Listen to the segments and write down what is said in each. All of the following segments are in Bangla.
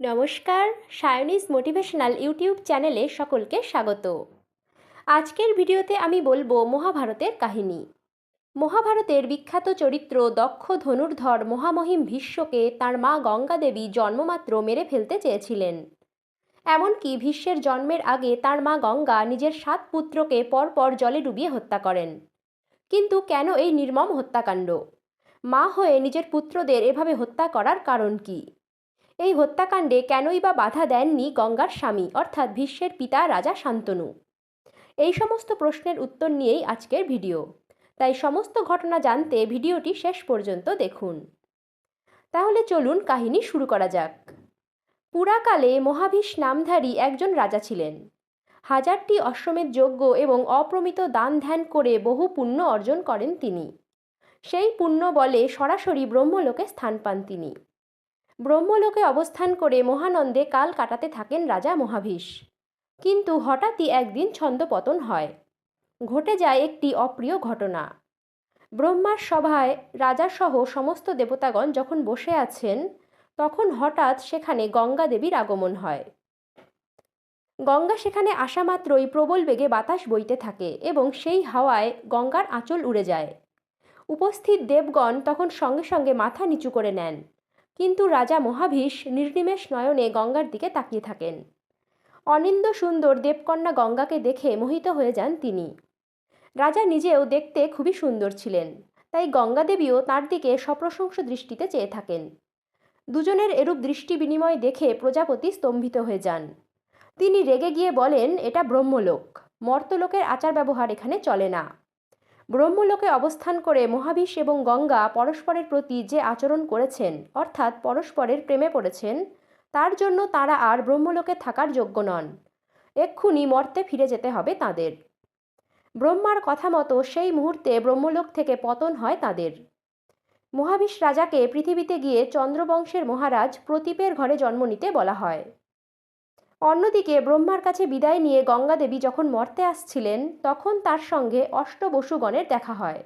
নমস্কার সায়নিস মোটিভেশনাল ইউটিউব চ্যানেলে সকলকে স্বাগত। আজকের ভিডিওতে আমি বলব মহাভারতের কাহিনী। মহাভারতের বিখ্যাত চরিত্র দক্ষ ধনুর্ধর মহামহিম ভীষ্মকে তার মা গঙ্গা দেবী জন্মমাত্র মেরে ফেলতে চেয়েছিলেন। এমনকি ভীষ্মের জন্মের আগে তার মা গঙ্গা নিজের সাত পুত্রকে পরপর জলে ডুবিয়ে হত্যা করেন। কিন্তু কেন এই নির্মম হত্যাকাণ্ড? মা হয়ে নিজের পুত্রদের এভাবে হত্যা করার কারণ কী? এই হত্যাকাণ্ডে কেনই বা বাধা দেননি গঙ্গার স্বামী, অর্থাৎ ভীষ্মের পিতা রাজা শান্তনু? এই সমস্ত প্রশ্নের উত্তর নিয়েই আজকের ভিডিও। তাই সমস্ত ঘটনা জানতে ভিডিওটি শেষ পর্যন্ত দেখুন। তাহলে চলুন কাহিনী শুরু করা যাক। পুরাকালে মহাভীষ নামধারী একজন রাজা ছিলেন। হাজারটি অশ্বমেধ যজ্ঞ এবং অপ্রমিত দান ধ্যান করে বহু পুণ্য অর্জন করেন তিনি। সেই পুণ্য বলে সরাসরি ব্রহ্মলোকে স্থান পান তিনি। ব্রহ্মলোকে অবস্থান করে মহানন্দে কাল কাটাতে থাকেন রাজা মহাভীষ। কিন্তু হঠাৎই একদিন ছন্দপতন হয়। ঘটে যায় একটি অপ্রিয় ঘটনা। ব্রহ্মার সভায় রাজাসহ সমস্ত দেবতাগণ যখন বসে আছেন, তখন হঠাৎ সেখানে গঙ্গা দেবীর আগমন হয়। গঙ্গা সেখানে আসা মাত্রই প্রবল বেগে বাতাস বইতে থাকে এবং সেই হাওয়ায় গঙ্গার আঁচল উড়ে যায়। উপস্থিত দেবগণ তখন সঙ্গে সঙ্গে মাথা নিচু করে নেন। কিন্তু রাজা মহাভীষ নির্নিমেষ নয়নে গঙ্গার দিকে তাকিয়ে থাকেন। অনিন্দ সুন্দর দেবকন্যা গঙ্গাকে দেখে মোহিত হয়ে যান তিনি। রাজা নিজেও দেখতে খুবই সুন্দর ছিলেন, তাই গঙ্গা দেবীও তার দিকে সপ্রশংস দৃষ্টিতে চেয়ে থাকেন। দুজনের এরূপ দৃষ্টি বিনিময় দেখে প্রজাপতি স্তম্ভিত হয়ে যান। তিনি রেগে গিয়ে বলেন, এটা ব্রহ্মলোক, মর্তলোকের আচার ব্যবহার এখানে চলে না। ব্রহ্মলোকে অবস্থান করে মহাবিশ এবং গঙ্গা পরস্পরের প্রতি যে আচরণ করেছেন, অর্থাৎ পরস্পরের প্রেমে পড়েছেন, তার জন্য তারা আর ব্রহ্মলোকে থাকার যোগ্য নন। এক্ষুনি মর্তে ফিরে যেতে হবে তাদের। ব্রহ্মার কথা মতো সেই মুহূর্তে ব্রহ্মলোক থেকে পতন হয় তাদের। মহাবিশ রাজাকে পৃথিবীতে গিয়ে চন্দ্রবংশের মহারাজ প্রতীপের ঘরে জন্ম নিতে বলা হয়। অন্যদিকে ব্রহ্মার কাছে বিদায় নিয়ে গঙ্গা দেবী যখন মর্তে আসছিলেন, তখন তার সঙ্গে অষ্ট বসুগণের দেখা হয়।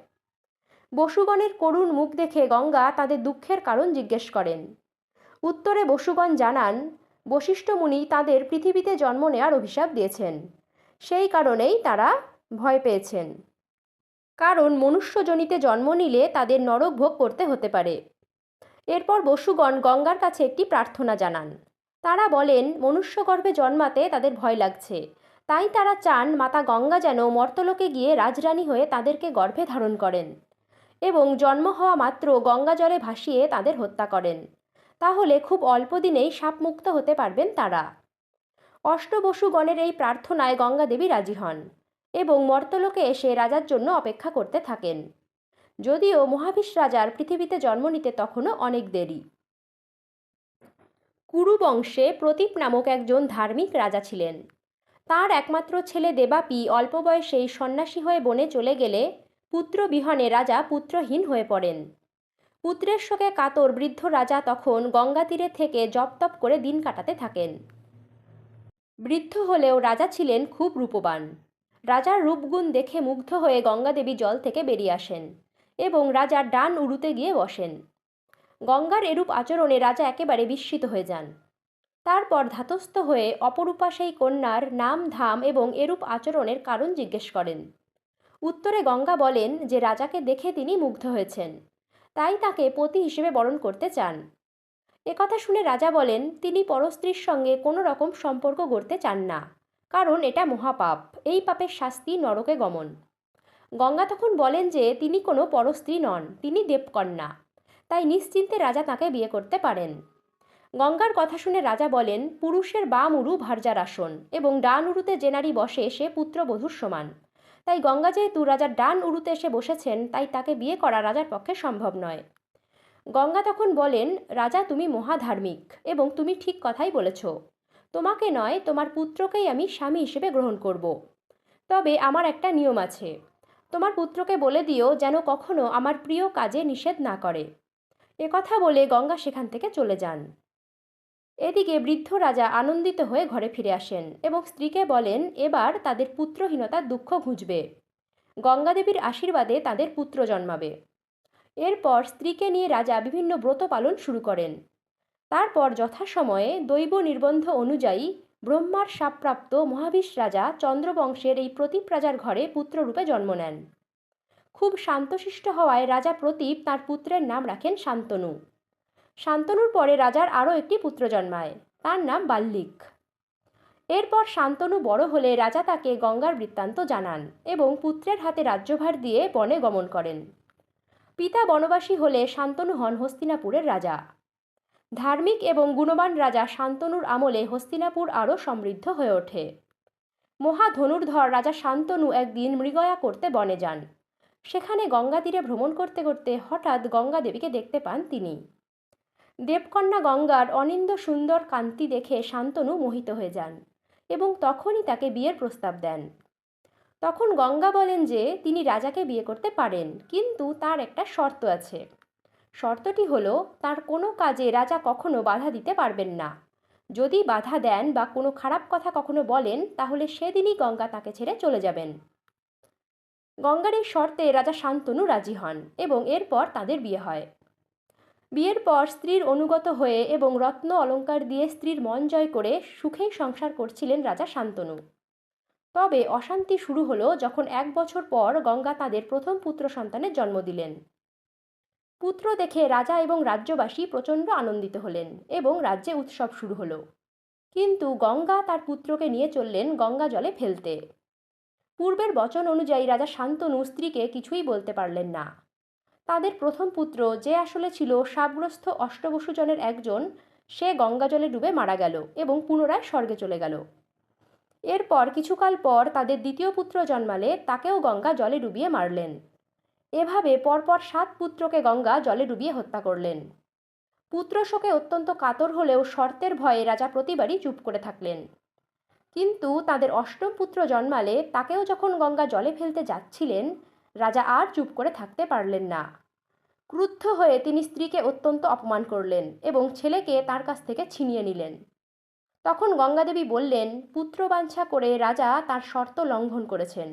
বসুগণের করুণ মুখ দেখে গঙ্গা তাদের দুঃখের কারণ জিজ্ঞেস করেন। উত্তরে বসুগণ জানান, বশিষ্ঠ মুনি তাদের পৃথিবীতে জন্ম নেওয়ার অভিশাপ দিয়েছেন। সেই কারণেই তারা ভয় পেয়েছেন। কারণ মনুষ্যজনিতে জন্ম নিলে তাদের নরক ভোগ করতে হতে পারে। এরপর বসুগণ গঙ্গার কাছে একটি প্রার্থনা জানান। তারা বলেন, মনুষ্যগর্ভে জন্মাতে তাদের ভয় লাগছে। তাই তারা চান মাতা গঙ্গা যেন মর্তলোকে গিয়ে রাজরানী হয়ে তাদেরকে গর্ভে ধারণ করেন এবং জন্ম হওয়া মাত্র গঙ্গা জলে ভাসিয়ে তাদের হত্যা করেন। তাহলে খুব অল্প দিনেই সাপমুক্ত হতে পারবেন তারা। অষ্টবসুগণের এই প্রার্থনায় গঙ্গা দেবী রাজি হন এবং মর্তলোকে এসে রাজার জন্য অপেক্ষা করতে থাকেন। যদিও মহাবিশ রাজার পৃথিবীতে জন্ম নিতে তখনও অনেক দেরি। কুরু বংশে প্রতীপ নামক একজন ধার্মিক রাজা ছিলেন। তার একমাত্র ছেলে দেবাপি অল্প বয়সেই সন্ন্যাসী হয়ে বনে চলে গেলে পুত্র বিহনে রাজা পুত্রহীন হয়ে পড়েন। পুত্রের শোকে কাতর বৃদ্ধ রাজা তখন গঙ্গা তীরে থেকে জপ তপ করে দিন কাটাতে থাকেন। বৃদ্ধ হলেও রাজা ছিলেন খুব রূপবান। রাজার রূপগুণ দেখে মুগ্ধ হয়ে গঙ্গাদেবী জল থেকে বেরিয়ে আসেন এবং রাজার ডান উড়ুতে গিয়ে বসেন। গঙ্গার এরূপ আচরণে রাজা একেবারে বিস্মিত হয়ে যান। তারপর ধাতস্থ হয়ে অপরূপা সেই কন্যার নাম ধাম এবং এরূপ আচরণের কারণ জিজ্ঞেস করেন। উত্তরে গঙ্গা বলেন যে, রাজাকে দেখে তিনি মুগ্ধ হয়েছেন। তাই তাকে পতি হিসেবে বরণ করতে চান। একথা শুনে রাজা বলেন, তিনি পরস্ত্রীর সঙ্গে কোনো রকম সম্পর্ক গড়তে চান না, কারণ এটা মহাপাপ। এই পাপের শাস্তি নরকে গমন। গঙ্গা তখন বলেন যে, তিনি কোনো পরস্ত্রী নন, তিনি দেবকন্যা। তাই নিশ্চিন্তে রাজা তাকে বিয়ে করতে পারেন। গঙ্গার কথা শুনে রাজা বলেন, পুরুষের বাম উরু ভার্যার আসন এবং ডান উরুতে যে নারী বসে, সে পুত্রবধূর সমান। তাই গঙ্গা যেহেতু রাজার ডান উরুতে এসে বসেছেন, তাই তাকে বিয়ে করা রাজার পক্ষে সম্ভব নয়। গঙ্গা তখন বলেন, রাজা, তুমি মহাধার্মিক এবং তুমি ঠিক কথাই বলেছ। তোমাকে নয়, তোমার পুত্রকেই আমি স্বামী হিসেবে গ্রহণ করব। তবে আমার একটা নিয়ম আছে। তোমার পুত্রকে বলে দিও যেন কখনো আমার প্রিয় কাজে নিষেধ না করে। কথা বলে গঙ্গা সেখান থেকে চলে যান। এদিকে বৃদ্ধ রাজা আনন্দিত হয়ে ঘরে ফিরে আসেন এবং স্ত্রীকে বলেন, এবার তাদের পুত্রহীনতার দুঃখ ঘুঁচবে। গঙ্গাদেবীর আশীর্বাদে তাদের পুত্র জন্মাবে। এরপর স্ত্রীকে নিয়ে রাজা বিভিন্ন ব্রত পালন শুরু করেন। তারপর যথাসময়ে দৈব নির্বন্ধ অনুযায়ী ব্রহ্মার সাপপ্রাপ্ত মহাবিশ রাজা চন্দ্রবংশের এই প্রতীপ রাজার ঘরে পুত্ররূপে জন্ম নেন। খুব শান্তশিষ্ট হওয়ায় রাজা প্রতীপ তার পুত্রের নাম রাখেন শান্তনু। শান্তনুর পরে রাজার আরও একটি পুত্র জন্মায়, তার নাম বাল্লিক। এরপর শান্তনু বড় হলে রাজা তাকে গঙ্গার বৃত্তান্ত জানান এবং পুত্রের হাতে রাজ্যভার দিয়ে বনে গমন করেন। পিতা বনবাসী হলে শান্তনু হন হস্তিনাপুরের রাজা। ধার্মিক এবং গুণবান রাজা শান্তনুর আমলে হস্তিনাপুর আরও সমৃদ্ধ হয়ে ওঠে। মহা ধনুর্ধর রাজা শান্তনু একদিন মৃগয়া করতে বনে যান। সেখানে গঙ্গা তীরে ভ্রমণ করতে করতে হঠাৎ গঙ্গা দেবীকে দেখতে পান তিনি। দেবকন্যা গঙ্গার অনিন্দ সুন্দর কান্তি দেখে শান্তনু মোহিত হয়ে যান এবং তখনই তাকে বিয়ের প্রস্তাব দেন। তখন গঙ্গা বলেন যে, তিনি রাজাকে বিয়ে করতে পারেন, কিন্তু তার একটা শর্ত আছে। শর্তটি হলো, তার কোনো কাজে রাজা কখনো বাধা দিতে পারবেন না। যদি বাধা দেন বা কোনো খারাপ কথা কখনো বলেন, তাহলে সেদিনই গঙ্গা তাকে ছেড়ে চলে যাবেন। গঙ্গার এই শর্তে রাজা শান্তনু রাজি হন এবং এরপর তাদের বিয়ে হয়। বিয়ের পর স্ত্রীর অনুগত হয়ে এবং রত্ন অলঙ্কার দিয়ে স্ত্রীর মন জয় করে সুখেই সংসার করছিলেন রাজা শান্তনু। তবে অশান্তি শুরু হলো যখন এক বছর পর গঙ্গা তাদের প্রথম পুত্র সন্তানের জন্ম দিলেন। পুত্র দেখে রাজা এবং রাজ্যবাসী প্রচণ্ড আনন্দিত হলেন এবং রাজ্যে উৎসব শুরু হলো। কিন্তু গঙ্গা তার পুত্রকে নিয়ে চললেন গঙ্গা জলে ফেলতে। পূর্বের বচন অনুযায়ী রাজা শান্তনু স্ত্রীকে কিছুই বলতে পারলেন না। তাদের প্রথম পুত্র যে আসলে ছিল সাবগ্রস্ত অষ্টবসুজনের একজন, সে গঙ্গা জলে ডুবে মারা গেল এবং পুনরায় স্বর্গে চলে গেল। এরপর কিছুকাল পর তাদের দ্বিতীয় পুত্র জন্মালে তাকেও গঙ্গা জলে ডুবিয়ে মারলেন। এভাবে পরপর সাত পুত্রকে গঙ্গা জলে ডুবিয়ে হত্যা করলেন। পুত্র শোকে অত্যন্ত কাতর হলেও শর্তের ভয়ে রাজা প্রতিবারই চুপ করে থাকলেন। কিন্তু তাদের অষ্টম পুত্র জন্মালে তাকেও যখন গঙ্গা জলে ফেলতে যাচ্ছিলেন, রাজা আর চুপ করে থাকতে পারলেন না। ক্রুদ্ধ হয়ে তিনি স্ত্রীকে অত্যন্ত অপমান করলেন এবং ছেলেকে তার কাছ থেকে ছিনিয়ে নিলেন। তখন গঙ্গাদেবী বললেন, পুত্র বাঞ্ছা করে রাজা তার শর্ত লঙ্ঘন করেছেন,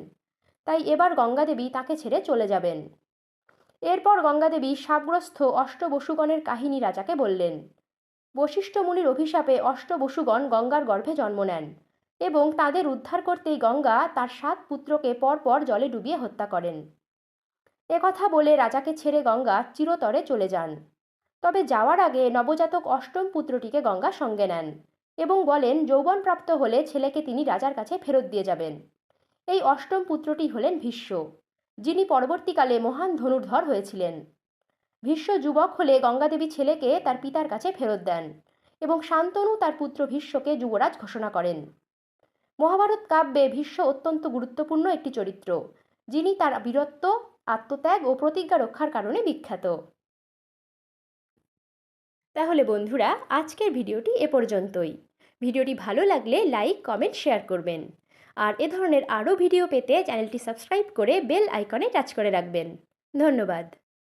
তাই এবার গঙ্গাদেবী তাকে ছেড়ে চলে যাবেন এরপর গঙ্গাদেবী সাবগ্রস্ত অষ্টবসুগণের কাহিনী রাজাকে বললেন। বশিষ্ঠ মুনির অভিশাপে অষ্টবসুগণ গঙ্গার গর্ভে জন্ম নেন। এবং তাদের উদ্ধার করতেই গঙ্গা তার সাত পুত্রকে পরপর জলে ডুবিয়ে হত্যা করেন। একথা বলে রাজাকে ছেড়ে গঙ্গা চিরতরে চলে যান। তবে যাওয়ার আগে নবজাতক অষ্টম পুত্রটিকে গঙ্গা সঙ্গে নেন এবং বলেন যৌবনপ্রাপ্ত হলে ছেলেকে তিনি রাজার কাছে ফেরত দিয়ে যাবেন। এই অষ্টম পুত্রটি হলেন ভীষ্ম, যিনি পরবর্তীকালে মহান ধনুর্ধর হয়েছিলেন। ভীষ্ম যুবক হলে গঙ্গাদেবী ছেলেকে তার পিতার কাছে ফেরত দেন এবং শান্তনু তার পুত্র ভীষ্মকে যুবরাজ ঘোষণা করেন। মহাভারত কাব্যে ভীষ্ম অত্যন্ত গুরুত্বপূর্ণ একটি চরিত্র, যিনি তার বীরত্ব, আত্মত্যাগ ও প্রতিজ্ঞা রক্ষার কারণে বিখ্যাত। তাহলে বন্ধুরা, আজকের ভিডিওটি এ পর্যন্তই। ভিডিওটি ভালো লাগলে লাইক, কমেন্ট, শেয়ার করবেন। আর এ ধরনের আরও ভিডিও পেতে চ্যানেলটি সাবস্ক্রাইব করে বেল আইকনে টাচ করে রাখবেন। ধন্যবাদ।